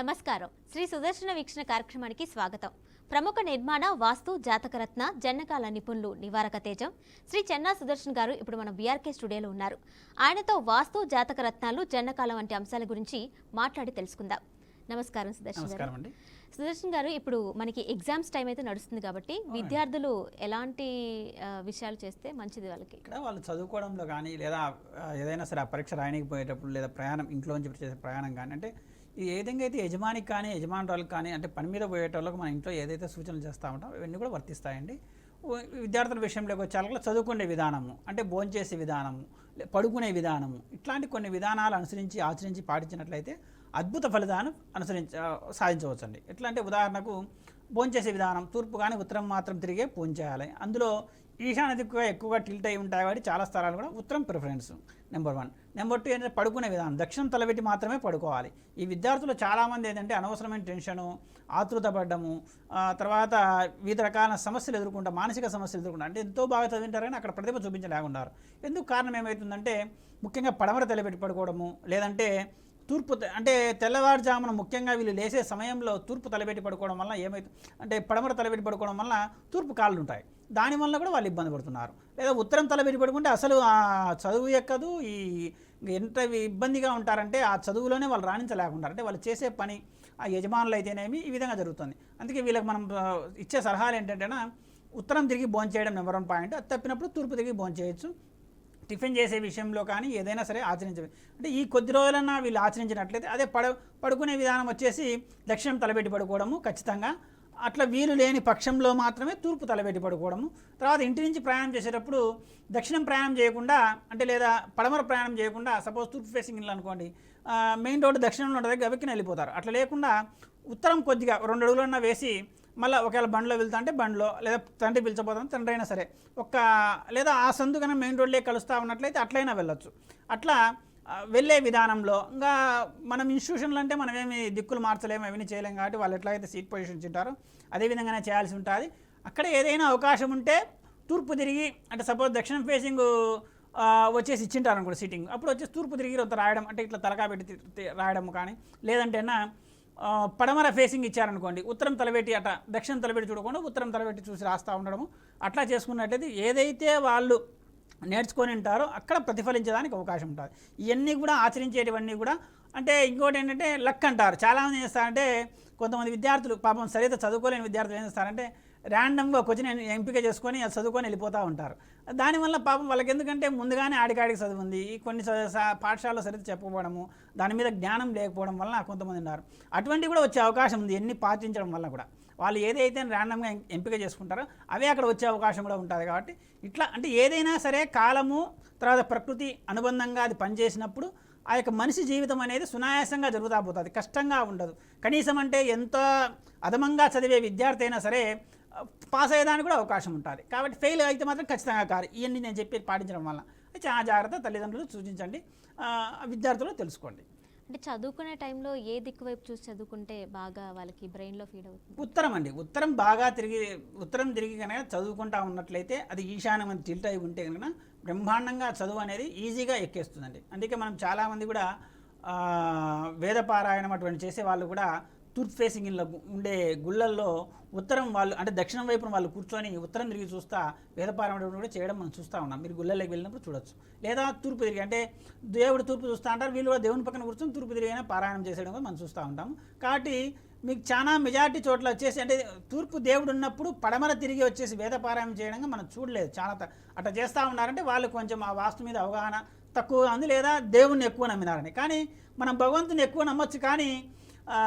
నమస్కారం. శ్రీ సుదర్శన వీక్షణ కార్యక్రమానికి స్వాగతం. ప్రముఖ నిర్మాణ వాస్తు జాతకరత్న జన్నకాల నిపుణులు నివారక తేజం. శ్రీ చెన్నా సుదర్శన్ గారు ఇప్పుడు మన బీఆర్కే స్టూడియోలో ఉన్నారు. ఆయనతో వాస్తు జాతక రత్నాలు జన్నకాల వంటి అంశాల గురించి మాట్లాడి తెలుసుకుందాం. నమస్కారం సుదర్శన్ గారు. సుదర్శన్ గారు ఇప్పుడు మనకి ఎగ్జామ్స్ టైం అయితే నడుస్తుంది కాబట్టి విద్యార్థులు ఎలాంటి విషయాలు చేస్తే మంచిది వాళ్ళకి? ఇక్కడ వాళ్ళు చదువుకోవడంలో కానీ లేదా ఏదైనా సరే ఆ పరీక్ష రాయడానికి పోయేటప్పుడు లేదా ప్రయాణం ఇంట్లో నుంచి చేసే ప్రయాణం కానీ అంటే ఈ విధంగా అయితే యజమానికి కానీ యజమానురాలకు కానీ అంటే పని మీద పోయేటోళ్ళకి మన ఇంట్లో ఏదైతే సూచనలు చేస్తూ ఉంటాం ఇవన్నీ కూడా వర్తిస్తాయండి. విద్యార్థుల విషయంలోకి వచ్చేలా చదువుకునే విధానము అంటే భోంచేసే విధానము పడుకునే విధానము ఇట్లాంటి కొన్ని విధానాలు అనుసరించి ఆచరించి పాటించినట్లయితే అద్భుత ఫలితాలను అనుసరించ సాధించవచ్చండి. ఎట్లా అంటే ఉదాహరణకు భోంచేసే విధానం తూర్పు కానీ ఉత్తరం మాత్రం తిరిగే భోంచేయాలి అందులో ఈశాన్య దిక్కుగా ఎక్కువగా టిల్ట్ అయి ఉంటాయి కాబట్టి చాలా స్థలాలు కూడా ఉత్తరం preference number one number two ఏంటంటే పడుకునే విధానం. దక్షిణం తలబెట్టి మాత్రమే పడుకోవాలి. ఈ విద్యార్థులు చాలామంది ఏంటంటే అనవసరమైన టెన్షను ఆతృత పడ్డము తర్వాత వివిధ రకాల సమస్యలు ఎదుర్కొంటా మానసిక సమస్యలు ఎదుర్కొంటా. అంటే ఎంతో బాగా చదివింటారు కానీ అక్కడ ప్రతిభ చూపించలేకున్నారు. ఎందుకు కారణం ఏమవుతుందంటే ముఖ్యంగా పడమర తలబెట్టి పడుకోవడము లేదంటే తూర్పు అంటే తెల్లవారుజామున ముఖ్యంగా వీళ్ళు లేసే సమయంలో తూర్పు తలబెట్టి పడుకోవడం వల్ల ఏమైతే అంటే పడమర తలబెట్టి పడుకోవడం వల్ల తూర్పు కాళ్ళు ఉంటాయి దానివల్ల కూడా వాళ్ళు ఇబ్బంది పడుతున్నారు. లేదా ఉత్తరం తలబెట్టి పడుకుంటే అసలు ఆ చదువు ఎక్కదు. ఈ ఎంత ఇబ్బందిగా ఉంటారంటే ఆ చదువులోనే వాళ్ళు రాణించలేకుంటారు అంటే వాళ్ళు చేసే పని ఆ యజమానులు అయితేనేమి ఈ విధంగా జరుగుతుంది. అందుకే వీళ్ళకి మనం ఇచ్చే సలహాలు ఏంటంటేనా ఉత్తరం తిరిగి భోంచేయడం నెంబర్ వన్ పాయింట్. అది తప్పినప్పుడు తూర్పు తిరిగి భోంచేయచ్చు. టిఫిన్ చేసే విషయంలో కానీ ఏదైనా సరే ఆచరించవచ్చు అంటే ఈ కొద్ది రోజులన్నా వీళ్ళు ఆచరించినట్లయితే అదే పడ పడుకునే విధానం వచ్చేసి దక్షిణం తలబెట్టి పడుకోవడము ఖచ్చితంగా. అట్లా వీలు లేని పక్షంలో మాత్రమే తూర్పు తలబెట్టి పడుకోవడము. తర్వాత ఇంటి నుంచి ప్రయాణం చేసేటప్పుడు దక్షిణం ప్రయాణం చేయకుండా అంటే లేదా పడమర ప్రయాణం చేయకుండా సపోజ్ తూర్పు ఫేసింగ్ ఇల్లు అనుకోండి మెయిన్ రోడ్డు దక్షిణంలో ఉంటుంది గవికిన వెళ్ళిపోతారు. అట్లా లేకుండా ఉత్తరం కొద్దిగా రెండు అడుగులన్నా వేసి మళ్ళీ ఒకవేళ బండ్లో వెళ్తా అంటే బండ్లో లేదా తండ్రి పిలిచబోతాం తండ్రి అయినా సరే. ఒక్క లేదా ఆ సందు కన్నా మెయిన్ రోడ్లే కలుస్తూ ఉన్నట్లయితే అట్లయినా వెళ్ళొచ్చు. అట్లా వెళ్ళే విధానంలో ఇంకా మనం ఇన్స్టిట్యూషన్లు అంటే మనం ఏమి దిక్కులు మార్చలేము అవన్నీ చేయలేం కాబట్టి వాళ్ళు ఎట్లయితే సీట్ పొజిషన్స్ ఉంటారో అదేవిధంగానే చేయాల్సి ఉంటుంది. అక్కడ ఏదైనా అవకాశం ఉంటే తూర్పు తిరిగి అంటే సపోజ్ దక్షిణం ఫేసింగ్ వచ్చేసి ఇచ్చింటారు అనుకోండి సీటింగ్ అప్పుడు వచ్చేసి తూర్పు తిరిగి రాయడం అంటే ఇట్లా తలకా పెట్టి రాయడం కానీ లేదంటేనా పడమర ఫేసింగ్ ఇచ్చారనుకోండి ఉత్తరం తలబెట్టి అట దక్షిణం తలబెట్టి చూడకుండా ఉత్తరం తలబెట్టి చూసి రాస్తూ ఉండడము. అట్లా చేసుకున్నట్లయితే ఏదైతే వాళ్ళు నేర్చుకొని ఉంటారో అక్కడ ప్రతిఫలించడానికి అవకాశం ఉంటుంది. ఇవన్నీ కూడా ఆచరించేటివన్నీ కూడా అంటే ఇంకోటి ఏంటంటే లక్ అంటారు. చాలామంది ఏం చేస్తారంటే కొంతమంది విద్యార్థులు పాపం సరిగ్గా చదువుకోలేని విద్యార్థులు ఏం చేస్తారంటే ర్యాండమ్గా క్వశ్చన్ ఎంపిక చేసుకొని అది చదువుకొని వెళ్ళిపోతూ ఉంటారు. దానివల్ల పాపం వాళ్ళకి ఎందుకంటే ముందుగానే ఆడికాడికి చదువు ఉంది ఈ కొన్ని స- పాఠశాలలో సరిగ్గా చెప్పకపోవడము దాని మీద జ్ఞానం లేకపోవడం వల్ల కొంతమంది ఉన్నారు. అటువంటివి కూడా వచ్చే అవకాశం ఉంది ఎన్ని పాటించడం వల్ల కూడా. వాళ్ళు ఏదైతే ర్యాండమ్గా ఎంపిక చేసుకుంటారో అవే అక్కడ వచ్చే అవకాశం కూడా ఉంటుంది కాబట్టి ఇట్లా అంటే ఏదైనా సరే కాలము తర్వాత ప్రకృతి అనుబంధంగా అది పనిచేసినప్పుడు ఆ యొక్క మనిషి జీవితం అనేది సునాయాసంగా జరుగుతా పోతుంది. కష్టంగా ఉండదు. కనీసం అంటే ఎంత అధమంగా చదివే విద్యార్థి అయినా సరే పాస్ అయ్యేదానికి కూడా అవకాశం ఉంటుంది కాబట్టి ఫెయిల్ అయితే మాత్రం ఖచ్చితంగా కాదు. ఇవన్నీ నేను చెప్పి పాటించడం వల్ల. చాలా జాగ్రత్త తల్లిదండ్రులు సూచించండి. విద్యార్థులు తెలుసుకోండి. అంటే చదువుకునే టైంలో ఏ దిక్కు వైపు చూసి చదువుకుంటే బాగా వాళ్ళకి బ్రెయిన్లో ఫీడ్ అవుతుంది? ఉత్తరం అండి. ఉత్తరం బాగా తిరిగి ఉత్తరం తిరిగి కనుక చదువుకుంటా ఉన్నట్లయితే అది ఈశాన్యం అని తిల్ట్ అయి ఉంటే కనుక బ్రహ్మాండంగా చదువు అనేది ఈజీగా ఎక్కేస్తుందండి. అందుకే మనం చాలామంది కూడా వేదపారాయణం అటువంటి చేసే వాళ్ళు కూడా తూర్పు ఫేసింగ్ ఉండే గుళ్ళల్లో ఉత్తరం వాళ్ళు అంటే దక్షిణం వైపున వాళ్ళు కూర్చొని ఉత్తరం తిరిగి చూస్తా వేదపారాయణ కూడా చేయడం మనం చూస్తూ ఉన్నాం. మీరు గుళ్ళలోకి వెళ్ళినప్పుడు చూడొచ్చు. లేదా తూర్పు తిరిగి అంటే దేవుడు తూర్పు చూస్తూ అంటారు వీళ్ళు కూడా దేవుని పక్కన కూర్చొని తూర్పు తిరిగినా పారాయణం చేసేయడం కూడా మనం చూస్తూ ఉంటాము. కాబట్టి మీకు చాలా మెజారిటీ చోట్ల వచ్చేసి అంటే తూర్పు దేవుడు ఉన్నప్పుడు పడమర తిరిగి వచ్చేసి వేదపారాయణం చేయడంగా మనం చూడలేదు. చాలా అట్లా చేస్తూ ఉన్నారంటే వాళ్ళు కొంచెం ఆ వాస్తు మీద అవగాహన తక్కువగా ఉంది లేదా దేవుణ్ణి ఎక్కువ నమ్మినారని. కానీ మనం భగవంతుని ఎక్కువ నమ్మొచ్చు కానీ ఆ,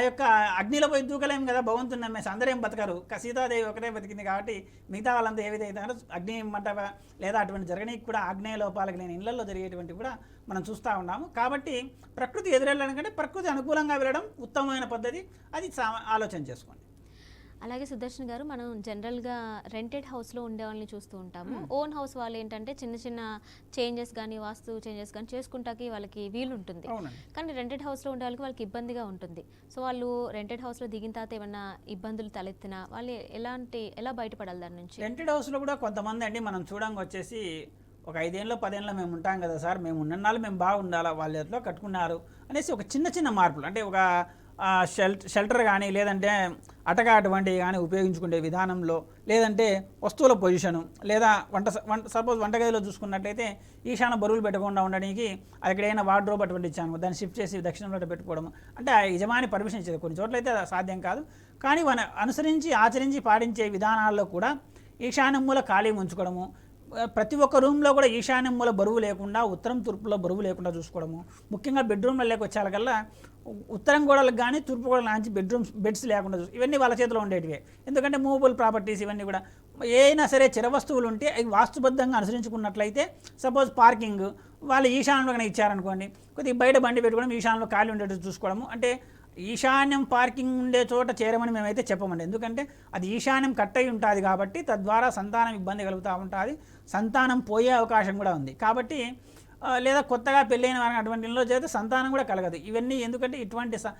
యొక్క అగ్నిలో పోయి దూకలేం కదా భగవంతుని నమ్మేసి అందరూ ఏం బతకరు సీతాదేవి ఒకటే బతికింది కాబట్టి మిగతా వాళ్ళంతా ఏ విధంగా అగ్ని మంటప లేదా అటువంటి జరగనీకి కూడా ఆగ్నేయ లోపాలకు నేను ఇళ్ళలో జరిగేటువంటి కూడా మనం చూస్తూ ఉన్నాము. కాబట్టి ప్రకృతి ఎదురెళ్ళడం కంటే ప్రకృతి అనుకూలంగా వెళ్ళడం ఉత్తమమైన పద్ధతి. అది సా- ఆలోచన చేసుకోండి. అలాగే సుదర్శన్ గారు మనం జనరల్గా రెంటెడ్ హౌస్లో ఉండే వాళ్ళని చూస్తూ ఉంటాము. ఓన్ హౌస్ వాళ్ళు ఏంటంటే చిన్న చిన్న చేంజెస్ కానీ వాస్తు చేంజెస్ కానీ చేసుకుంటాకి వాళ్ళకి వీలు ఉంటుంది కానీ రెంటెడ్ హౌస్లో ఉండే వాళ్ళకి వాళ్ళకి ఇబ్బందిగా ఉంటుంది. సో వాళ్ళు రెంటెడ్ హౌస్లో దిగిన తర్వాత ఏమన్నా ఇబ్బందులు తలెత్తినా వాళ్ళు ఎలాంటి ఎలా బయటపడాలి దాని నుంచి? రెంటెడ్ హౌస్లో కూడా కొంతమంది అండి మనం చూడంగా వచ్చేసి ఒక ఐదేళ్ళలో పదేళ్ళలో మేము ఉంటాం కదా సార్ మేము ఉన్నన్నాళ్ళు మేము బాగుండాలా వాళ్ళ ఎట్లో కట్టుకున్నారు అనేసి ఒక చిన్న చిన్న మార్పులు. అంటే ఒక షెల్ షెల్టర్ కానీ లేదంటే అటక అటువంటివి కానీ ఉపయోగించుకునే విధానంలో లేదంటే వస్తువుల పొజిషను లేదా వంట స- వంట సపోజ్ వంటగదిలో చూసుకున్నట్లయితే ఈశాన బరువులు పెట్టకుండా ఉండడానికి ఎక్కడైనా వార్డ్రోబ్ అటువంటి ఇచ్చాను. దాన్ని షిఫ్ట్ చేసి దక్షిణంలో పెట్టుకోవడం అంటే ఆ యజమాని పర్మిషన్ ఇచ్చేది కొన్ని చోట్ల అయితే అది సాధ్యం కాదు. కానీ మన అనుసరించి ఆచరించి పాటించే విధానాల్లో కూడా ఈశాన్యం మూల ఖాళీ ఉంచుకోవడము ప్రతి ఒక్క రూమ్లో కూడా ఈశాన్యం మూల బరువు లేకుండా ఉత్తరం తూర్పులో బరువు లేకుండా చూసుకోవడము. ముఖ్యంగా బెడ్రూమ్లలోకి లేకొచ్చేలకల్లా ఉత్తరం గోడలకు కానీ తూర్పు గోడలు నుంచి బెడ్రూమ్స్ బెడ్స్ లేకుండా చూసు ఇవన్నీ వాళ్ళ చేతిలో ఉండేటివే. ఎందుకంటే మూవబుల్ ప్రాపర్టీస్ ఇవన్నీ కూడా ఏదైనా సరే చిర వస్తువులు ఉంటే అవి వాస్తుబద్ధంగా అనుసరించుకున్నట్లయితే సపోజ్ పార్కింగ్ వాళ్ళు ఈశాన్యంలో కనుక ఇచ్చారనుకోండి కొద్దిగా బయట బండి పెట్టుకోవడం ఈశాన్యంలో ఖాళీ ఉండేటట్టు చూసుకోవడము. అంటే ఈశాన్యం పార్కింగ్ ఉండే చోట చేరమని మేమైతే చెప్పమండి. ఎందుకంటే అది ఈశాన్యం కట్ అయి ఉంటుంది కాబట్టి తద్వారా సంతానం ఇబ్బంది కలుగుతూ ఉంటుంది. సంతానం పోయే అవకాశం కూడా ఉంది. కాబట్టి లేదా కొత్తగా పెళ్ళైన వారికి అటువంటి ఇళ్ళలో చేస్తే సంతానం కూడా కలగదు. ఇవన్నీ ఎందుకంటే ఇటువంటి స-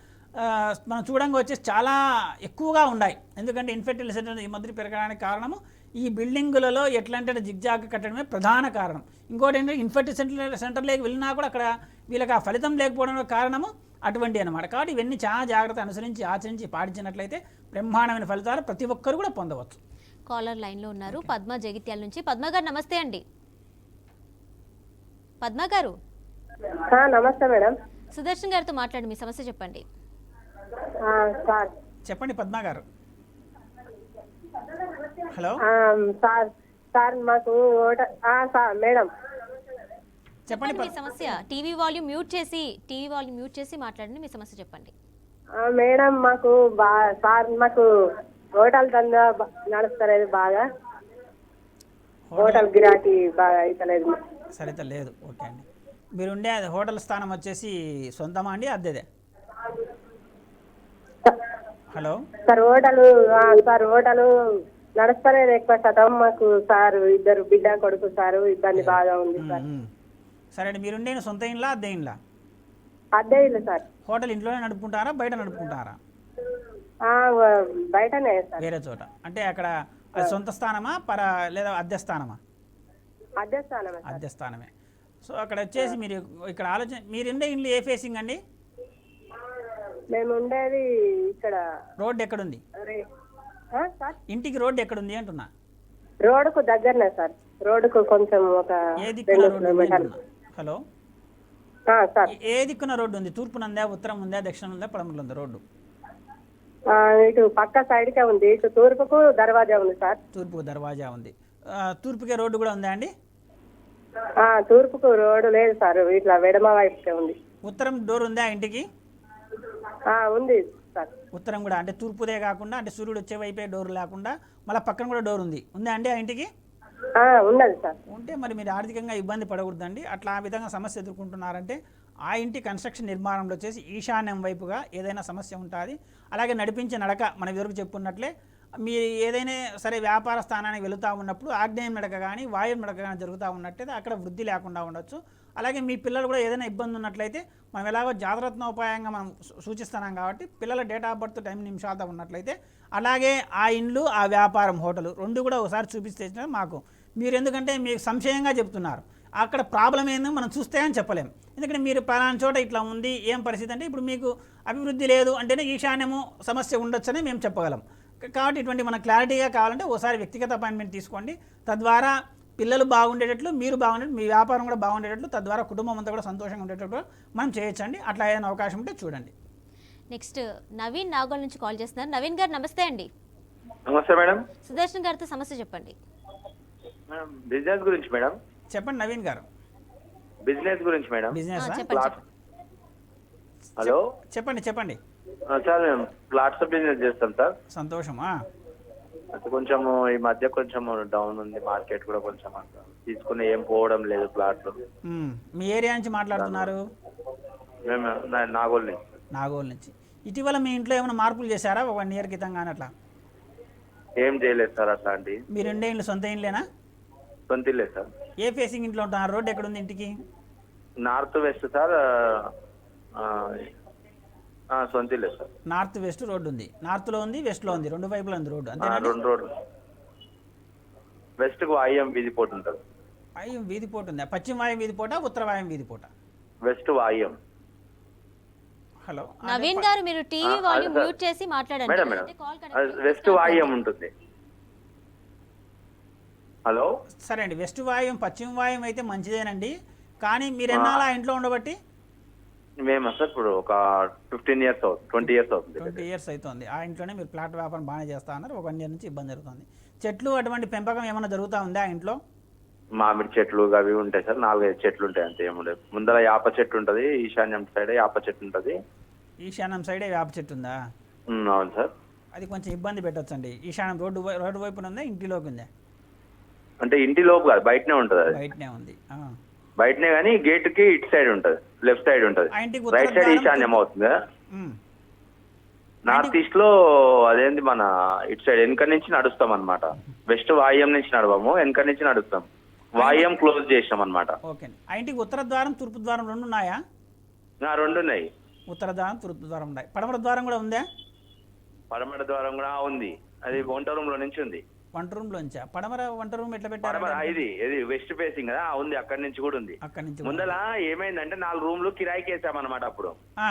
మనం చూడంగా వచ్చేసి చాలా ఎక్కువగా ఉన్నాయి. ఎందుకంటే ఇన్ఫెక్టివ్ సెంటర్ ఈ మధ్య పెరగడానికి కారణము ఈ బిల్డింగులలో ఎట్లాంటి జిగ్జాగ్ కట్టడమే ప్రధాన కారణం. ఇంకోటి ఏంటంటే ఇన్ఫెక్టివ్ సెంటర్ సెంటర్లోకి వెళ్ళినా కూడా అక్కడ వీళ్ళకి ఆ ఫలితం లేకపోవడం కారణము అటువంటి అనమాట కాబట్టి ఇవన్నీ చాలా జాగ్రత్త అనుసరించి ఆచరించి పాటించినట్లయితే బ్రహ్మాండమైన ఫలితాలు ప్రతి ఒక్కరు కూడా పొందవచ్చు. కాలర్ లైన్లో ఉన్నారు పద్మ జగిత్యాల నుంచి. పద్మ గారు నమస్తే అండి. పద్మ గారు. నమస్తే మేడం. సుదర్శన్ గారితో మాట్లాడి మీ సమస్య చెప్పండి. ఆ, సార్. చెప్పండి పద్మ గారు. హలో. ఆ, సార్ సార్ మాకు సార్ మేడం. చెప్పండి మీ సమస్య. టీవీ వాల్యూమ్ మ్యూట్ చేసి టీవీ వాల్యూమ్ మ్యూట్ చేసి మాట్లాడండి మీ సమస్య చెప్పండి. ఆ, మేడం మాకు సార్ మాకు హోటల్ దందా నడుస్తలేదు బాగా. హోటల్ గిరాకీ బాగా అయితలేదు. సరిత లేదు. ఓకే అండి. మీరు ఉండే హోటల్ స్థానం వచ్చేసి సొంతమా అండి అద్దెదే? Hello? Sir hotel sir hotel నడుస్తలేదు ఎక్కువ శాతం. మాకు సార్ ఇద్దరు బిడ్డ కొడుకు సార్ ఇబ్బంది బాగా ఉంది సార్. సరే అండి మీరుండే సొంత ఇండ్లా అద్దె ఇండ్లా అద్దె ఇల్లు సార్. హోటల్ ఇంట్లోనే నడుపుకుంటారా బయట నడుపుకుంటారా? బయటనే వేరే చోట. అంటే అక్కడ సొంత స్థానమా పర లేదా అద్దె స్థానమా అద్దె స్థానమే సార్. అద్దె స్థానమే సో అక్కడ వచ్చేసి మీరు ఇక్కడ ఆలోచన మీరు ఉండే ఇండ్లు ఏ ఫేసింగ్ అండి? మేము ఉండేది ఇక్కడ రోడ్డు ఎక్కడుంది? ఇంటికి రోడ్డు ఎక్కడుంది అంటున్నా. రోడ్డుకు దగ్గరనే సార్. రోడ్డుకు కొంచెం ఒక రెండు హలో? ఏ- దిక్కున రోడ్డు ఉంది తూర్పున ఉందా ఉత్తరం ఉందా? దక్షిణం ఉందా పడమరలో ఉందా రోడ్డు? ఇటు పక్క సైడ్కే ఉంది. ఇటు తూర్పుకు దర్వాజా ఉంది సార్. తూర్పు దర్వాజా ఉంది. తూర్పుకే రోడ్డు కూడా ఉందా అండి? తూర్పుకు రోడ్డు లేదు సార్. ఇట్లా వెడమ వైపుకే ఉంది. ఉత్తరం డోర్ ఉందా ఇంటికి? ఉంది సార్. ఉత్తరం కూడా. అంటే తూర్పుదే కాకుండా అంటే సూర్యుడు వచ్చే వైపే డోర్ లేకుండా మళ్ళీ పక్కన కూడా డోర్ ఉంది. ఉందా అండి ఆ ఇంటికి? ఉన్నది సార్. ఉంటే మరి మీరు ఆర్థికంగా ఇబ్బంది పడకూడదండి. అట్లా ఆ విధంగా సమస్య ఎదుర్కొంటున్నారంటే ఆ ఇంటి కన్స్ట్రక్షన్ నిర్మాణంలో వచ్చేసి ఈశాన్యం వైపుగా ఏదైనా సమస్య ఉంటుంది. అలాగే నడిపించే నడక మన ఎదురుకు చెప్పుకున్నట్లే మీ ఏదైనా సరే వ్యాపార స్థానానికి వెళుతూ ఉన్నప్పుడు ఆగ్నేయం నడక కానీ వాయువు నడక కానీ జరుగుతూ ఉన్నట్లయితే అక్కడ వృద్ధి లేకుండా ఉండొచ్చు. అలాగే మీ పిల్లలు కూడా ఏదైనా ఇబ్బంది ఉన్నట్లయితే మనం ఎలాగో జాగ్రత్తోపాయంగా మనం సూచిస్తున్నాం కాబట్టి పిల్లల డేట్ ఆఫ్ బర్త్ టైం నిమిషాలతో ఉన్నట్లయితే అలాగే ఆ ఇండ్లు ఆ వ్యాపారం హోటలు రెండు కూడా ఒకసారి చూపిస్తే మాకు. మీరు ఎందుకంటే మీకు సంశయంగా చెప్తున్నారు. అక్కడ ప్రాబ్లం ఏందో మనం చూస్తే అని చెప్పలేం. ఎందుకంటే మీరు పలానా చోట ఇట్లా ఉంది ఏం పరిస్థితి అంటే ఇప్పుడు మీకు అభివృద్ధి లేదు అంటేనే ఈశాన్యము సమస్య ఉండొచ్చని మేము చెప్పగలం. కాబట్టి ఇటువంటి మన క్లారిటీగా కావాలంటే ఒకసారి వ్యక్తిగత అపాయింట్మెంట్ తీసుకోండి. తద్వారా పిల్లలు బాగుండేటట్లు మీరు బాగుండేటట్లు మీ వ్యాపారం కూడా బాగుండేటట్లు తద్వారా కుటుంబం అంతా కూడా సంతోషంగా ఉండేటట్లు మనం చేయొచ్చండి. అట్లా ఏదైనా అవకాశం ఉంటే చూడండి. నెక్స్ట్ నవీన్ నాగోల్ నుంచి కాల్ చేస్తున్నారు. నవీన్ గారు నమస్తే అండి. నమస్తే మేడం. సుదర్శన్ గారితో సమస్య చెప్పండి. మేడం బిజినెస్ గురించి మేడం. చెప్పండి నవీన్ గారు. బిజినెస్ గురించి మేడం. బిజినెస్? హలో? చెప్పండి చెప్పండి. సార్ మేము ప్లాట్స్ బిజినెస్ చేస్తాం సార్. సంతోషమా? కొంచెం ఈ మధ్య కొంచెం డౌన్ ఉంది మార్కెట్ కూడా కొంచెం అంత. తీసుకుని ఏం పోవడం లేదు ప్లాట్లు. మీ ఏరియా నుంచి మాట్లాడుతున్నారు? మేము నాగోల్ నుంచి. నాగోల్ నుంచి. ఇటీవల మీ ఇంట్లో ఏమైనా మార్పులు చేశారా? వన్ ఇయర్ క్రితం కానీ అట్లా? ఏం చేయలేదు సార్ అట్లాంటి మీరు రెండే ఇండ్లు సొంత ఇండ్లేనా? సొంత సార్. ఏ ఫేసింగ్ ఇంట్లో ఉంటున్నారు రోడ్ ఎక్కడ ఉంది ఇంటికి? నార్త్ వెస్ట్ సార్ ఆ, ఆ, సొంత సార్. నార్త్ వెస్ట్ రోడ్డు ఉంది. నార్త్లో ఉంది వెస్ట్లో ఉంది. రెండు వైపులా ఉంది రోడ్డు. ఆ, అంతేనా రెండు రోడ్లు. వెస్ట్కు ఐఎం వీధి పోటీ ఉంటుంది. వాయుం వీధి పోట ఉందా? పశ్చిమ వాయుం వీధి పోట ఉత్తర వాయుం వీధి పోట వెస్ట్ వాయం హలో నవీన్ గారు మీరు టీవీ వాల్యూమ్ మ్యూట్ చేసి మాట్లాడండి. మేడం వెస్ట్ వాయం ఉంటుంది. హలో? సరే అండి వెస్ట్ వాయుం పశ్చిమ వాయుం అయితే మంచిదేనండి. కానీ మీరు ఎన్నాళ్ళు ఆ ఇంట్లో ఉండబట్టి? మేము సార్ ఇప్పుడు ఒక ఫిఫ్టీన్ ఇయర్స్ అవుతుంది ట్వంటీ ఇయర్స్ అవుతుంది. ట్వంటీ ఇయర్స్ అవుతుంది ఆ ఇంట్లోనే మీరు ప్లాట్ వ్యాపారం బాగానే చేస్తా ఉన్నారు ఒక వన్ ఇయర్ నుంచి ఇబ్బంది జరుగుతుంది. చెట్లు అటువంటి పెంపకం ఏమైనా జరుగుతూ ఉందా ఆ ఇంట్లో? మామిడి చెట్లు అవి ఉంటాయి సార్. నాలుగైదు చెట్లు ఉంటాయి అంతే ఏముండదు ముందర యాప చెట్టు ఉంటుంది ఈశాన్యం సైడ్ యాప చెట్టు ఉంటుంది. ఈశాన్యం సైడే వేప చెట్టు ఉందా? అవును సార్. అది కొంచెం ఇబ్బంది పెట్టొచ్చండి. ఈశాన్యం రోడ్డు రోడ్డు వైపున ఉందా ఇంటిలోకి ఉందా? అంటే ఇంటి లోపు కాదు బయటనే ఉంటుంది అది. బయటనే ఉంది. ఆ. బయటనే కానీ గేట్కి ఇటు సైడ్ ఉంటుంది లెఫ్ట్ సైడ్ ఉంటుంది. ఆ ఇంటికి ఉత్తర రైట్ సైడ్ ద్వారం ఈశాన్యం అవుతుంది ఉమ్. నార్త్ ఈస్ట్లో అదేంటి మన ఇటు సైడ్ వెనక నుంచి నడుస్తాం అనమాట వెస్ట్ వాయం నుంచి నడవము వెనక నుంచి నడుస్తాం. వాయం క్లోజ్ చేసాం అనమాట ఓకే. అండి ఆ ఇంటికి ఉత్తర ద్వారం తూర్పు ద్వారం రెండు ఉన్నాయా? రెండు ఉన్నాయి. ఉత్తర ద్వారం తూర్పు ద్వారం ఉన్నాయి. పడమర ద్వారం కూడా ఉందా? పడమట ద్వారం కూడా ఉంది. అది వంట రూమ్లో నుంచి ఉంది. వంట రూమ్ లోంచా? పడమర వంట రూమ్ ఎట్లా పెట్టారు పడమర ఇది ఇది వెస్ట్ ఫేసింగ్ కదా? ఉంది అక్కడి నుంచి కూడా ఉంది. అక్కడి నుంచి ముందల ఏమైందంటే నాలుగు రూమ్లు కిరాయికి వేసామన్నమాట అప్పుడు. ఆ,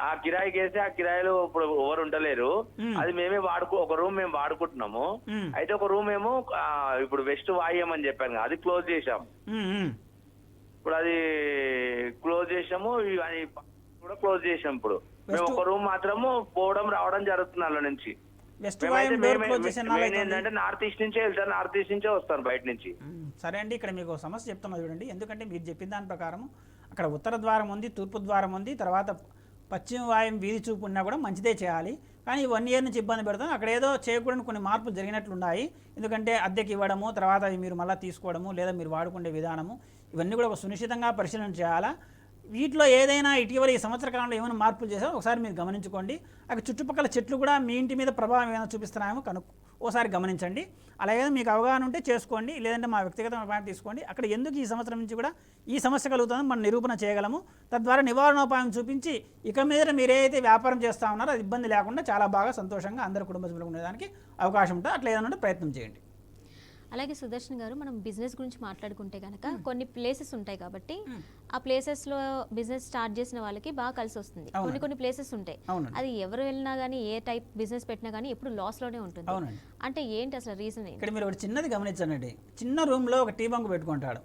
ఆ కిరాయికి వేసి ఆ కిరాయిలు ఇప్పుడు ఎవరు ఉండలేరు. మ్మ్. అది మేమే వాడుకో ఒక రూమ్ మేము వాడుకుంటున్నాము. మ్మ్. అయితే ఒక రూమ్ ఏమో ఆ, ఇప్పుడు వెస్ట్ వాయం అని చెప్పాను కదా, అది క్లోజ్ చేసాం ఉమ్, ఉమ్. ఇప్పుడు అది క్లోజ్ చేసాము ఇవి- అది కూడా క్లోజ్ చేసాం ఇప్పుడు. మేము ఒక రూమ్ మాత్రము పోవడం రావడం జరుగుతుంది అందులో నుంచి. వెస్ట్ మేమైతే వాయుం డోర్ మేమే- క్లోజ్ చేసే మెయిన్ నాలుగు ఏంటంటే నార్త్ ఈస్ట్ నుంచే నార్త్ ఈస్ట్ నుంచే వస్తారు బయట నుంచి. సరే అండి ఇక్కడ మీకు సమస్య చెప్తున్నా చూడండి. ఎందుకంటే మీరు చెప్పిన దాని ప్రకారం అక్కడ ఉత్తర ద్వారం ఉంది తూర్పు ద్వారం ఉంది తర్వాత పశ్చిమ వాయుం వీధి చూపు ఉన్నా కూడా మంచిదే చేయాలి. కానీ వన్ ఇయర్ నుంచి ఇబ్బంది పెడతాం అక్కడ ఏదో చేయకూడని కొన్ని మార్పులు జరిగినట్లు ఉన్నాయి ఎందుకంటే అద్దెకి ఇవ్వడము తర్వాత అవి మీరు మళ్ళీ తీసుకోవడము లేదా మీరు వాడుకునే విధానము ఇవన్నీ కూడా ఒక సునిశ్చితంగా పరిశీలన చేయాలా? వీటిలో ఏదైనా ఇటీవల ఈ సంవత్సర కాలంలో ఏమైనా మార్పులు చేశారో ఒకసారి మీరు గమనించుకోండి. అక్కడ చుట్టుపక్కల చెట్లు కూడా మీ ఇంటి మీద ప్రభావం ఏమైనా చూపిస్తున్నాయేమో కనుక్కు ఓసారి గమనించండి. అలాగే మీకు అవగాహన ఉంటే చేసుకోండి. లేదంటే మా వ్యక్తిగత అభిప్రాయం తీసుకోండి. అక్కడ ఎందుకు ఈ సంవత్సరం నుంచి కూడా ఈ సమస్య కలుగుతుందో మనం నిరూపణ చేయగలము. తద్వారా నివారణోపాయం చూపించి ఇక మీద మీరు ఏదైతే వ్యాపారం చేస్తా ఉన్నారో అది ఇబ్బంది లేకుండా చాలా బాగా సంతోషంగా అందరు కుటుంబ సభ్యులు ఉండేదానికి అవకాశం ఉంటుంది. అట్లా ఏదైనా ప్రయత్నం చేయండి. అలాగే సుదర్శన్ గారు మనం బిజినెస్ గురించి మాట్లాడుకుంటే కనుక కొన్ని ప్లేసెస్ ఉంటాయి కాబట్టి ఆ ప్లేసెస్లో బిజినెస్ స్టార్ట్ చేసిన వాళ్ళకి బాగా కలిసి వస్తుంది. కొన్ని కొన్ని ప్లేసెస్ ఉంటాయి. అది ఎవరు వెళ్ళినా కానీ ఏ టైప్ బిజినెస్ పెట్టినా కానీ ఎప్పుడు లాస్లోనే ఉంటుంది. అంటే ఏంటి అసలు రీజన్ ఇక్కడ మీరు ఒకటి చిన్నది గమనించండి చిన్న రూమ్లో ఒక టీ బంక్ పెట్టుకుంటాడు.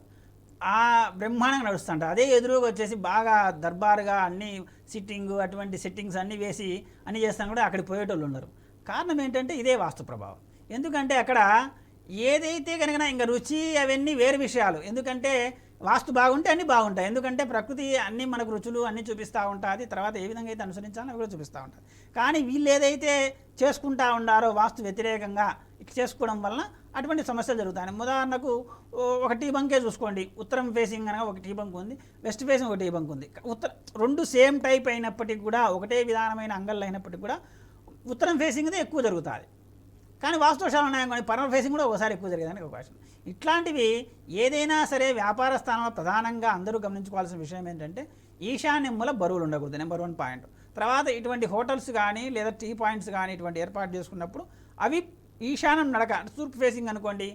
ఆ బ్రహ్మాండంగా నడుస్తుంట అదే ఎదురుగా వచ్చేసి బాగా దర్బారుగా అన్ని సిట్టింగ్ అటువంటి సెట్టింగ్స్ అన్నీ వేసి అన్నీ చేస్తాను కూడా అక్కడికి పోయేటోళ్ళు ఉన్నారు కారణం ఏంటంటే ఇదే వాస్తు ప్రభావం. ఎందుకంటే అక్కడ ఏదైతే కనుక ఇంకా రుచి అవన్నీ వేరు విషయాలు. ఎందుకంటే వాస్తు బాగుంటే అన్నీ బాగుంటాయి. ఎందుకంటే ప్రకృతి అన్నీ మనకు రుచులు అన్నీ చూపిస్తూ ఉంటుంది. తర్వాత ఏ విధంగా అయితే అనుసరించాలో అవి కూడా చూపిస్తూ ఉంటుంది. కానీ వీళ్ళు ఏదైతే చేసుకుంటా ఉన్నారో వాస్తు వ్యతిరేకంగా చేసుకోవడం వలన అటువంటి సమస్యలు జరుగుతాయి. ఉదాహరణకు ఒక టీ బంకే చూసుకోండి. ఉత్తరం ఫేసింగ్ అనగా ఒక టీ బంక్ ఉంది. వెస్ట్ ఫేసింగ్ ఒక టీ బంక్ ఉంది. ఉత్తర రెండు సేమ్ టైప్ అయినప్పటికీ కూడా ఒకటే విధానమైన అంగళ్ళు అయినప్పటికీ కూడా ఉత్తరం ఫేసింగ్దే ఎక్కువ జరుగుతుంది. కానీ వాస్తవశాల న్యాయం కానీ పరమ ఫేసింగ్ కూడా ఒకసారి ఎక్కువ జరిగేదానికి అవకాశం ఇట్లాంటివి ఏదైనా సరే వ్యాపార స్థానంలో ప్రధానంగా అందరూ గమనించుకోవాల్సిన విషయం ఏంటంటే ఈశాన్య మూల బరువులు ఉండకూడదు నెంబర్ వన్ పాయింట్ తర్వాత ఇటువంటి హోటల్స్ కానీ లేదా టీ పాయింట్స్ కానీ ఇటువంటి ఏర్పాటు చేసుకున్నప్పుడు అవి ఈశాన్యం నడక తూర్పు ఫేసింగ్ అనుకోండి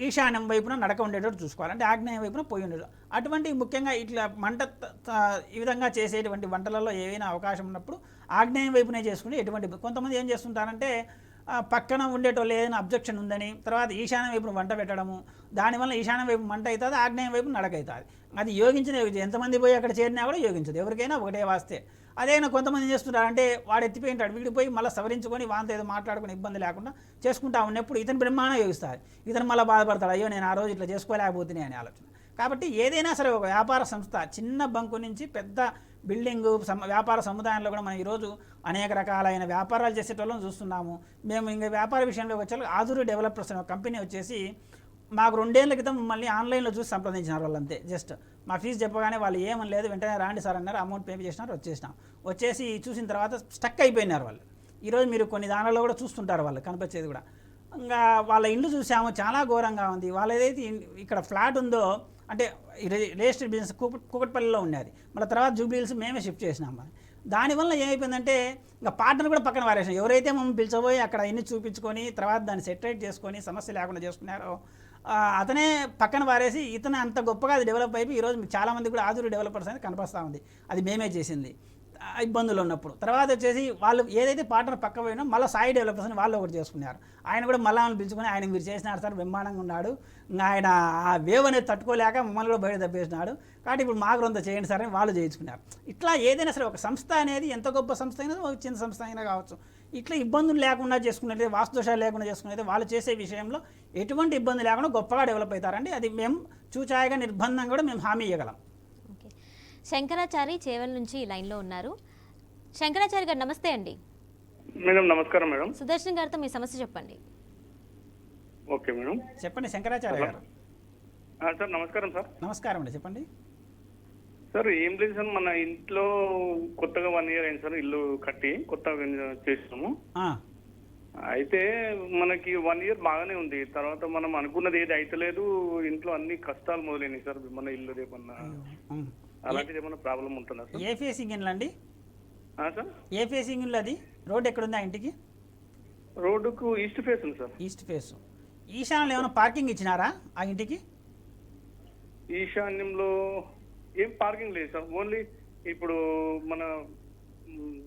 ఈశాన్యం వైపున నడక ఉండేటట్టు చూసుకోవాలి. అంటే ఆగ్నేయం వైపున పోయి ఉండేటట్టు. అటువంటి ముఖ్యంగా ఇట్లా మంట త- ఈ విధంగా చేసేటువంటి వంటలలో ఏవైనా అవకాశం ఉన్నప్పుడు ఆగ్నేయం వైపునే చేసుకుని ఎటువంటి కొంతమంది ఏం చేస్తుంటారంటే పక్కన ఉండేటోళ్ళు ఏదైనా అబ్జెక్షన్ ఉందని తర్వాత ఈశాన్యం వైపున వంట పెట్టడము దానివల్ల ఈశాన్యం వైపు మంట అవుతుంది ఆగ్నేయం వైపు నడక అవుతుంది అది యోగించిన యోగించదు ఎంతమంది పోయి అక్కడ చేరినా కూడా యోగించదు. ఎవరికైనా ఒకటే వాస్తే. అదేనా కొంతమంది ఏం చేస్తుంటారంటే వాడు ఎత్తిపోయి ఉంటాడు వీడు పోయి మళ్ళీ సవరించుకొని వాంత ఏదో మాట్లాడుకుని ఇబ్బంది లేకుండా చేసుకుంటా ఉన్నప్పుడు ఇతను బ్రహ్మాండం యోగిస్తారు ఇతను మళ్ళీ బాధపడతాడు అయ్యో నేను ఆ రోజు ఇట్లా చేసుకోలేకపోతున్నాయి అనే ఆలోచన. కాబట్టి ఏదైనా సరే ఒక వ్యాపార సంస్థ చిన్న బంకు నుంచి పెద్ద బిల్డింగ్ సమ వ్యాపార సముదాయంలో కూడా మనం ఈరోజు అనేక రకాలైన వ్యాపారాలు చేసేటోళ్ళని చూస్తున్నాము. మేము ఇంకా వ్యాపార విషయంలో వచ్చే ఆధురు డెవలపర్స్ అనే ఒక కంపెనీ వచ్చేసి మాకు రెండేళ్ళ క్రితం మళ్ళీ ఆన్లైన్లో చూసి సంప్రదించినారు వాళ్ళు అంతే జస్ట్. మా ఫీజు చెప్పగానే వాళ్ళు ఏమని లేదు వెంటనే రాండి సార్ అన్నారు అమౌంట్ పే చేసినారు వచ్చేసినాం. వచ్చేసి చూసిన తర్వాత స్టక్ అయిపోయినారు వాళ్ళు. ఈరోజు మీరు కొన్ని దానిలో కూడా చూస్తుంటారు వాళ్ళు కనిపించేది కూడా. ఇంకా వాళ్ళ ఇల్లు చూసాము చాలా ఘోరంగా ఉంది. వాళ్ళ ఏదైతే ఇక్కడ ఫ్లాట్ ఉందో అంటే రిజిస్టర్డ్ బిజినెస్ కూకట్ కూకట్పల్లిలో ఉండేది. మళ్ళీ తర్వాత జూబ్లీహిల్స్ మేమే షిఫ్ట్ చేసినాం దానివల్ల ఏమైపోయిందంటే ఇంకా పార్ట్నర్ కూడా పక్కన వారేసాం ఎవరైతే మమ్మల్ని పిలిచబోయి అక్కడ అన్ని చూపించుకొని తర్వాత దాన్ని సెటరేట్ చేసుకొని సమస్య లేకుండా చేసుకున్నారో అతనే పక్కన వారేసి ఇతను అంత గొప్పగా అది డెవలప్ అయిపోయి ఈరోజు చాలామంది కూడా ఆధురు డెవలపర్స్ అనేది కనిపిస్తూ ఉంది. అది మేమే చేసింది. ఇబ్బందులు ఉన్నప్పుడు. తర్వాత వచ్చేసి వాళ్ళు ఏదైతే పార్ట్నర్ పక్క పోయినా మళ్ళీ సాయి డెవలపర్స్ అని వాళ్ళు ఒకటి చేసుకున్నారు. ఆయన కూడా మళ్ళీ వాళ్ళని పిలుచుకొని ఆయన మీరు చేసినారు సార్ బ్రహ్మాండంగా ఉన్నాడు. ఆయన ఆ వేవ్ అనేది తట్టుకోలేక మమ్మల్ని కూడా బయట తప్పేసినాడు. కాబట్టి ఇప్పుడు మాకు రొంత చేయండి సార్ అని వాళ్ళు చేయించుకున్నారు. ఇట్లా ఏదైనా సరే ఒక సంస్థ అనేది ఎంత గొప్ప సంస్థ అయినా ఒక చిన్న సంస్థ అయినా కావచ్చు. ఇట్లా ఇబ్బందులు లేకుండా చేసుకున్నట్లయితే వాస్తుదోషాలు లేకుండా చేసుకున్నట్లయితే వాళ్ళు చేసే విషయంలో ఎటువంటి ఇబ్బంది లేకుండా గొప్పగా డెవలప్ అవుతారండి. అది మేము చూచాయగా నిర్బంధం కూడా మేము హామీ ఇవ్వగలం శంకరాచారి చేవల్ నుంచి లైన్లో ఉన్నారు. శంకరాచారి గారు నమస్తే అండి. మేడం నమస్కారం మేడం. సుదర్శన్ గారితో మీ సమస్య చెప్పండి. Okay madam. చెప్పండి శంకరాచార్య గారు. ఆ, సార్ నమస్కారం సార్. నమస్కారం అండి చెప్పండి. సార్ ఏం లేదు సార్ మన ఇంట్లో కొత్తగా వన్ ఇయర్ అయింది సార్ ఇల్లు కట్టి కొత్తగా చేసినాము. ఆ, అయితే మనకి వన్ ఇయర్ బాగానే ఉంది. తర్వాత మనం అనుకున్నది ఏది అయితలేదు ఇంట్లో అన్ని కష్టాలు మొదలైనాయి సార్ మన ఇల్లు ఉమ్. అలాంటిది ఏమన్నా ప్రాబ్లం ఉంటుందా సార్ ఏ ఫేసింగ్ ఇల్లు అండి? సార్ ఏ ఫేసింగ్ ఇల్లు అది? రోడ్ ఎక్కడుంది ఆ ఇంటికి? రోడ్డుకు ఈస్ట్ ఫేస్ ఉంది సార్ ఈస్ట్ ఫేస్. ఈశాన్యంలో ఏమైనా పార్కింగ్ ఇచ్చినారా ఆ ఇంటికి? ఈశాన్యంలో ఏం పార్కింగ్ లేదు సార్ ఓన్లీ ఇప్పుడు మన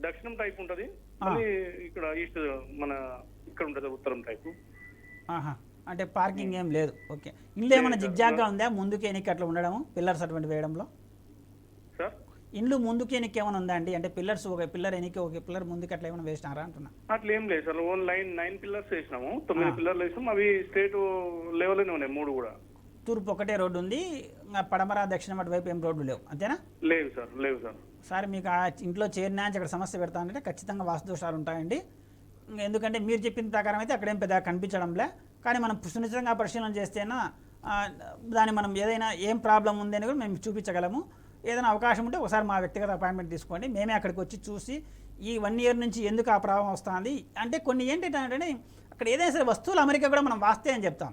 దక్షిణం టైప్ ఉంటది. మళ్ళీ ఇక్కడ ఈస్ట్ మన ఇక్కడ ఉంటది ఉత్తరం టైప్. ఆహా. అంటే పార్కింగ్ ఏం లేదు. ఓకే. ఇల్లు ఏమైనా జిగ్జాగ్గా ఉందా? ముందుకి ఎనికి అట్లా ఉండడము? పిల్లర్స్ అటువంటి వేయడంలో? ఇండ్లు ముందుకి ఎనికి ఏమైనా ఉందా అండి అంటే పిల్లర్స్ ఒక పిల్లర్ ఎనికి ఒక పిల్లర్ ముందుకి అట్లా ఏమైనా వేసినారా అంటున్నా? అట్లా ఏం లేదు sir. Own line nine pillars వేసినాము. తొమ్మిది పిల్లర్లు వేసినాం అవి స్టేట్ లెవెల్లోనే ఉన్నాయి మూడు కూడా. తూర్పు ఒకటే రోడ్డు ఉంది పడమర దక్షిణం అటువైపు ఏం రోడ్డు లేవు. అంతేనా? లేవు సార్ లేవు సార్. సార్ మీకు ఆ ఇంట్లో చేరినా అక్కడ సమస్య పెడతానంటే ఖచ్చితంగా వాస్తు దోషాలు ఉంటాయండి ఎందుకంటే మీరు చెప్పిన ప్రకారం అయితే అక్కడేం పెద్దగా కనిపించడంలే. కానీ మనం సునిశ్చితంగా పరిశీలన చేస్తేనా దాన్ని మనం ఏదైనా ఏం ప్రాబ్లం ఉంది అని కూడా మేము చూపించగలము. ఏదైనా అవకాశం ఉంటే ఒకసారి మా వ్యక్తిగత అపాయింట్మెంట్ తీసుకోండి. మేమే అక్కడికి వచ్చి చూసి ఈ వన్ ఇయర్ నుంచి ఎందుకు ఆ ప్రభావం వస్తుంది? అంటే కొన్ని ఏంటంటే అక్కడ ఏదైనా సరే వస్తువులు అమెరికా కూడా మనం వాస్తే అని చెప్తాం.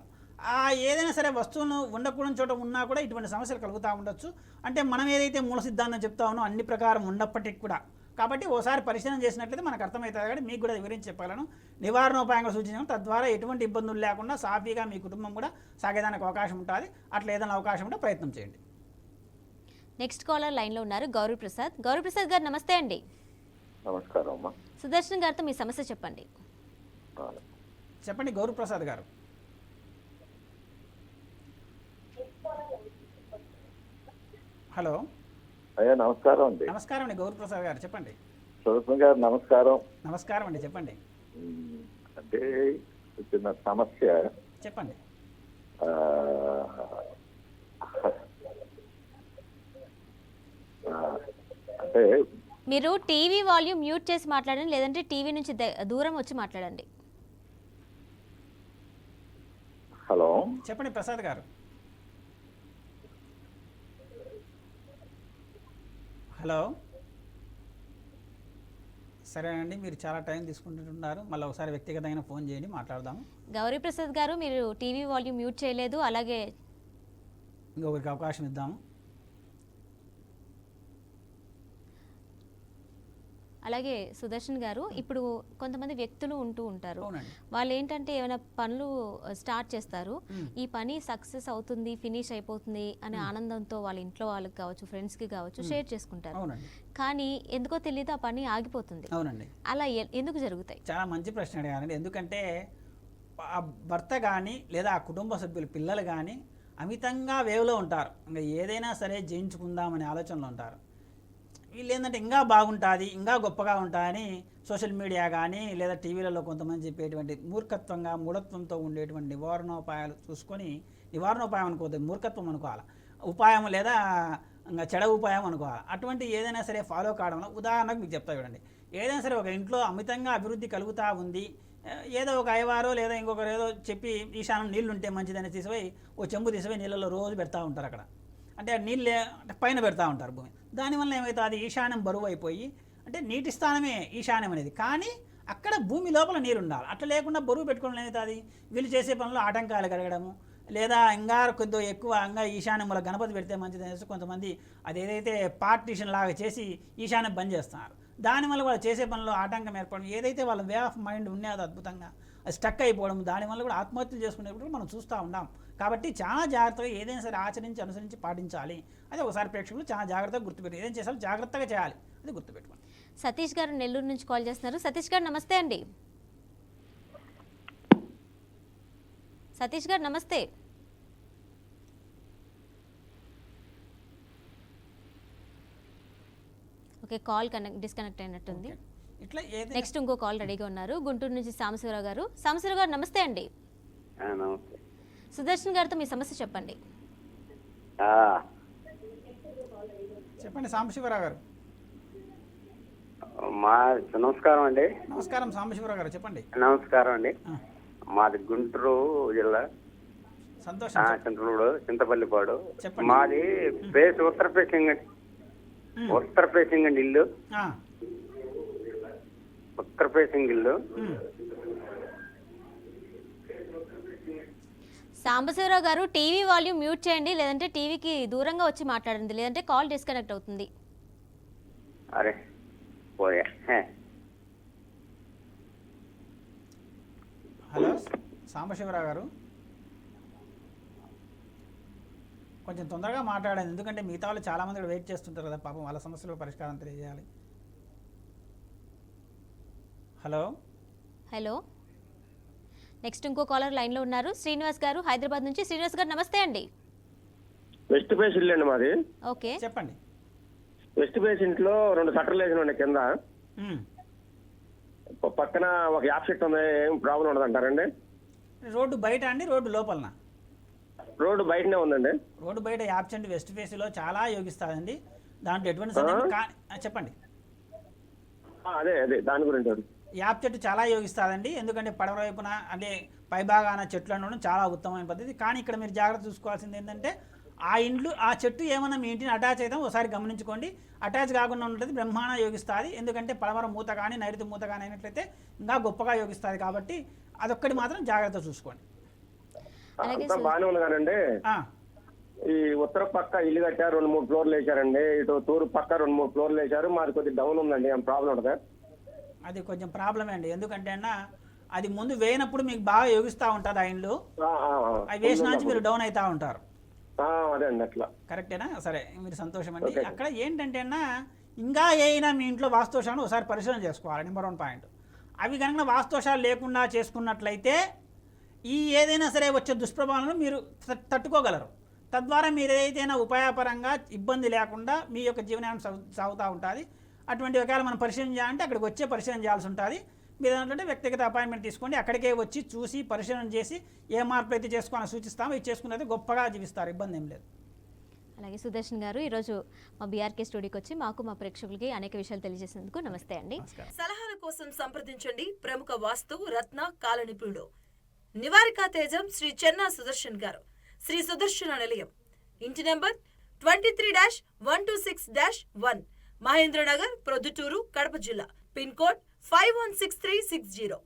ఆ ఏదైనా సరే వస్తువును ఉండకూడని చోట ఉన్నా కూడా ఇటువంటి సమస్యలు కలుగుతూ ఉండొచ్చు. అంటే మనం ఏదైతే మూల సిద్ధాంతం చెప్తామో అన్ని ప్రకారం ఉన్నప్పటికీ కూడా. కాబట్టి ఓసారి పరిశీలన చేసినట్లయితే మనకు అర్థమవుతుంది కాబట్టి మీకు కూడా వివరించి చెప్పగలను. నివారణోపాయంగా సూచించాము తద్వారా ఎటువంటి ఇబ్బందులు లేకుండా సాఫీగా మీ కుటుంబం కూడా సాగేదానికి అవకాశం ఉంటుంది. అట్లా ఏదైనా అవకాశం ఉంటే ప్రయత్నం చేయండి. నెక్స్ట్ కాలర్ లైన్లో ఉన్నారు గౌరీ ప్రసాద్ గౌరీ ప్రసాద్ గారు నమస్తే అండి. నమస్కారం అమ్మా. సుదర్శన్ గారితో మీ సమస్య చెప్పండి. చెప్పండి గౌరీ ప్రసాద్ గారు. హలో. అయ్యా నమస్కారం అండి. నమస్కారం అండి గౌరీ ప్రసాద్ గారు చెప్పండి. సురత్న గారు నమస్కారం. నమస్కారం అండి చెప్పండి. అంటే చిన్న సమస్య. చెప్పండి ఆ, ఆ, అంటే మీరు టీవీ వాల్యూమ్ మ్యూట్ చేసి మాట్లాడండి లేదంటే టీవీ నుంచి దూరం వచ్చి మాట్లాడండి. హలో? చెప్పండి ప్రసాద్ గారు. హలో? సరేనండి మీరు చాలా టైం తీసుకుంటున్నారు. మళ్ళీ ఒకసారి వ్యక్తిగతంగా ఫోన్ చేయండి మాట్లాడదాము. గౌరీ ప్రసాద్ గారు మీరు టీవీ వాల్యూమ్ మ్యూట్ చేయలేదు అలాగే ఇంకొకరికి అవకాశం ఇద్దాము. అలాగే సుదర్శన్ గారు ఇప్పుడు కొంతమంది వ్యక్తులు ఉంటూ ఉంటారు. వాళ్ళు ఏంటంటే ఏమైనా పనులు స్టార్ట్ చేస్తారు. మ్మ్. ఈ పని సక్సెస్ అవుతుంది ఫినిష్ అయిపోతుంది అనే ఆనందంతో వాళ్ళ ఇంట్లో వాళ్ళకి కావచ్చు ఫ్రెండ్స్కి కావచ్చు షేర్ చేసుకుంటారు. కానీ ఎందుకో తెలియదు ఆ పని ఆగిపోతుంది. అవునండి. అలా ఎందుకు జరుగుతాయి? చాలా మంచి ప్రశ్న అడిగారండి. ఎందుకంటే ఆ భర్త కానీ లేదా ఆ కుటుంబ సభ్యులు పిల్లలు కానీ అమితంగా వేవ్లో ఉంటారు. ఇంకా ఏదైనా సరే జయించుకుందామనే ఆలోచనలో ఉంటారు. వీళ్ళు ఏంటంటే ఇంకా బాగుంటుంది ఇంకా గొప్పగా ఉంటాయని సోషల్ మీడియా కానీ లేదా టీవీలలో కొంతమంది చెప్పేటువంటి మూర్ఖత్వంగా మూఢత్వంతో ఉండేటువంటి నివారణోపాయాలు చూసుకొని నివారణోపాయం అనుకోవద్దు మూర్ఖత్వం అనుకోవాలి? ఉపాయం లేదా ఇంకా చెడ ఉపాయం అనుకోవాలి? అటువంటి ఏదైనా సరే ఫాలో కావడంలో ఉదాహరణకు మీకు చెప్తా చూడండి. ఏదైనా సరే ఒక ఇంట్లో అమితంగా అభివృద్ధి కలుగుతూ ఉంది ఏదో ఒక అయ్యవారో లేదా ఇంకొకరు ఏదో చెప్పి ఈశానం నీళ్ళు ఉంటే మంచిదని తీసిపోయి ఓ చెంబు తీసిపోయి నీళ్ళలో రోజు పెడతా ఉంటారు అక్కడ. అంటే నీళ్ళు అంటే పైన పెడతా ఉంటారు భూమి. దానివల్ల ఏమవుతుంది అది ఈశాన్యం బరువు అయిపోయి అంటే నీటి స్థానమే ఈశాన్యం అనేది. కానీ అక్కడ భూమి లోపల నీరు ఉండాలి అట్లా లేకుండా బరువు పెట్టుకోవడం ఏమవుతుంది వీళ్ళు చేసే పనులు ఆటంకాలు కలగడము. లేదా ఇంకా కొద్దిగా ఎక్కువ ఇంకా ఈశాన్యంలో గణపతి పెడితే మంచిది అనేసి కొంతమంది అది ఏదైతే పార్టీషన్ లాగా చేసి ఈశాన్యం బంద్ చేస్తున్నారు. దానివల్ల వాళ్ళు చేసే పనిలో ఆటంకం ఏర్పడడం ఏదైతే వాళ్ళ వే ఆఫ్ మైండ్ ఉన్నదో అద్భుతంగా అది స్టక్ అయిపోవడం దానివల్ల కూడా ఆత్మహత్యలు చేసుకునేప్పుడు మనం చూస్తూ ఉన్నాం. కాబట్టి చాలా జాగ్రత్తగా ఏదైనా సరే ఆచరించి అనుసరించి పాటించాలి. అదే ఒకసారి ప్రేక్షకులు చాలా జాగ్రత్తగా గుర్తుపెట్టి ఏదైనా చేసాలో జాగ్రత్తగా చేయాలి. అది గుర్తుపెట్టుకోండి. సతీష్ గారు నెల్లూరు నుంచి కాల్ చేస్తున్నారు. సతీష్ గారు నమస్తే అండి. సతీష్ గారు నమస్తే. ఓకే కాల్ కనెక్ట్ డిస్కనెక్ట్ అయినట్టుంది. ఇట్లా నెక్స్ట్ ఇంకో కాల్ రెడీగా ఉన్నారు. గుంటూరు నుంచి సాంబశివరావు గారు. సాంబశివరావు గారు నమస్తే అండి. ఆ, నమస్తే. సుదర్శన్ గారితో మీ సమస్య చెప్పండి. ఆ, చెప్పండి సాంబశివరావు గారు. మా నమస్కారం అండి. నమస్కారం సాంబశివరావు గారు చెప్పండి. నమస్కారం అండి. మాది గుంటూరు జిల్లా. చింతలూడు చింతపల్లిపాడు. మాది ఫేస్ ఉత్తర అండి. ఉత్తర ఫేసింగ్ అండి ఇల్లు. ఆ, ఉత్తర ఫేసింగ్ ఇల్లు. సాంబశివరావు గారు టీవీ వాల్యూమ్ మ్యూట్ చేయండి లేదంటే టీవీకి దూరంగా వచ్చి మాట్లాడండి లేదంటే కాల్ డిస్కనెక్ట్ అవుతుంది. అరే పోయా. హే. హలో సాంబశివరావు గారు. కొంచెం తొందరగా మాట్లాడండి ఎందుకంటే మిగతా వాళ్ళు చాలా మంది వెయిట్ చేస్తుంటారు కదా పాపం వాళ్ళ సమస్యలకు పరిష్కారం తెలియజేయాలి హలో. హలో. నెక్స్ట్ ఇంకో కాలర్ లైన్లో ఉన్నారు. శ్రీనివాస్ గారు హైదరాబాద్ నుంచి. శ్రీనివాస్ గారు నమస్తే అండి. వెస్ట్ ఫేస్ ఇల్లు అండి మాది. ఓకే. చెప్పండి. వెస్ట్ ఫేస్ ఇంట్లో రెండు షట్టర్లు వేసిన ఉన్నాయి కింద. పక్కన ఒక యాప్ సెట్ ఉంది ఏం ప్రాబ్లం ఉండదు అంటారండి రోడ్డు బయట అండి రోడ్డు లోపలన? రోడ్డు బయటనే ఉందండి. రోడ్డు బయట యాబ్సెంట్ వెస్ట్ ఫేస్లో చాలా యోగిస్తుందండి. దాంట్లో ఎటువంటి చెప్పండి. ఆ, అదే అదే దాని గురించి. యాప్ చెట్టు చాలా యోగిస్తుందండి ఎందుకంటే పడవ వైపున అంటే పైభాగాన చెట్లు ఉండడం చాలా ఉత్తమమైన పద్ధతి. కానీ ఇక్కడ మీరు జాగ్రత్త చూసుకోవాల్సింది ఏంటంటే ఆ ఇండ్లు ఆ చెట్టు ఏమైనా మీ ఇంటిని అటాచ్ అయితే ఒకసారి గమనించుకోండి. అటాచ్ కాకుండా ఉన్నట్లయితే బ్రహ్మాండ యోగిస్తుంది ఎందుకంటే పడమర మూత కానీ నైరుతి మూత కానీ అయినట్లయితే ఇంకా గొప్పగా యోగిస్తుంది కాబట్టి అదొక్కటి మాత్రం జాగ్రత్త చూసుకోండి. బాగానే ఉంది కానండి. ఈ ఉత్తర పక్క ఇల్లు కట్టారు రెండు మూడు ఫ్లోర్లు వేశారండి. ఇటు తూరు పక్క రెండు మూడు ఫ్లోర్లు వేశారు. మాది కొద్దిగా డౌన్ ఉందండి ఏం ప్రాబ్లం ఉండదు. అది కొంచెం ప్రాబ్లమే అండి. ఎందుకంటే అన్న అది ముందు వేయనప్పుడు మీకు బాగా యోగిస్తూ ఉంటుంది ఆ ఇండ్లు. ఆ, ఆ, ఆ. అవి వేసిన మీరు డౌన్ అవుతూ ఉంటారు. కరెక్టేనా? సరే మీరు సంతోషం అండి. అక్కడ ఏంటంటే అన్న ఇంకా ఏమైనా మీ ఇంట్లో వాస్తుదోషాలను ఒకసారి పరిశీలన చేసుకోవాలి నెంబర్ వన్ పాయింట్. అవి కనుక వాస్తుదోషాలు లేకుండా చేసుకున్నట్లయితే ఈ ఏదైనా సరే వచ్చే దుష్ప్రభావాలను మీరు తట్టుకోగలరు. తద్వారా మీరు ఏదైనా ఉపాయపరంగా ఇబ్బంది లేకుండా మీ యొక్క జీవనాన్ని సాగు సాగుతూ ఉంటుంది. అటువంటి ఒకవేళ మనం పరిశీలన చేయాలంటే అక్కడికి వచ్చే పరిశీలన చేయాల్సి ఉంటుంది. మీరు ఏంటంటే వ్యక్తిగత అపాయింట్మెంట్ తీసుకోండి అక్కడికే వచ్చి చూసి పరిశీలన చేసి ఏ మార్పులు అయితే చేసుకోవాలని సూచిస్తామో. ఇది చేసుకునేది గొప్పగా జీవిస్తారు ఇబ్బంది ఏం లేదు. అలాగే సుదర్శన్ గారు ఈరోజు మా బీఆర్కే స్టూడియోకి వచ్చి మాకు మా ప్రేక్షకులకి అనేక విషయాలు తెలియజేసినందుకు నమస్తే అండి. సలహాల కోసం సంప్రదించండి. ప్రముఖ వాస్తు రత్న కాల నిపుణుడు నివారికా తేజం శ్రీ చెన్నా సుదర్శన్ గారు. శ్రీ సుదర్శన నిలయం. ఇంటి number twenty three dash one two six dash one. Mahendranagar Proddatur Kadapa జిల్లా. Pin code five one six three six zero.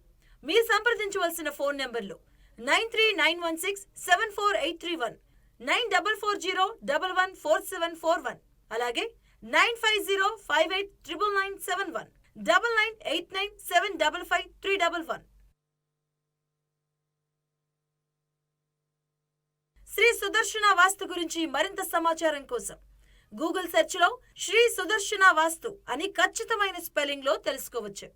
మీరు సంప్రదించవలసిన ఫోన్ నెంబర్లు nine three nine one six seven four eight three one nine double four zero double one four seven four one అలాగే nine five zero five eight triple nine seven one double nine eight nine seven double five three double one. Shri Sudarshana వాస్తు గురించి మరింత సమాచారం కోసం Google సెర్చ్లో Shri సుదర్శన వాస్తు అని ఖచ్చితమైన స్పెల్లింగ్లో తెలుసుకోవచ్చు.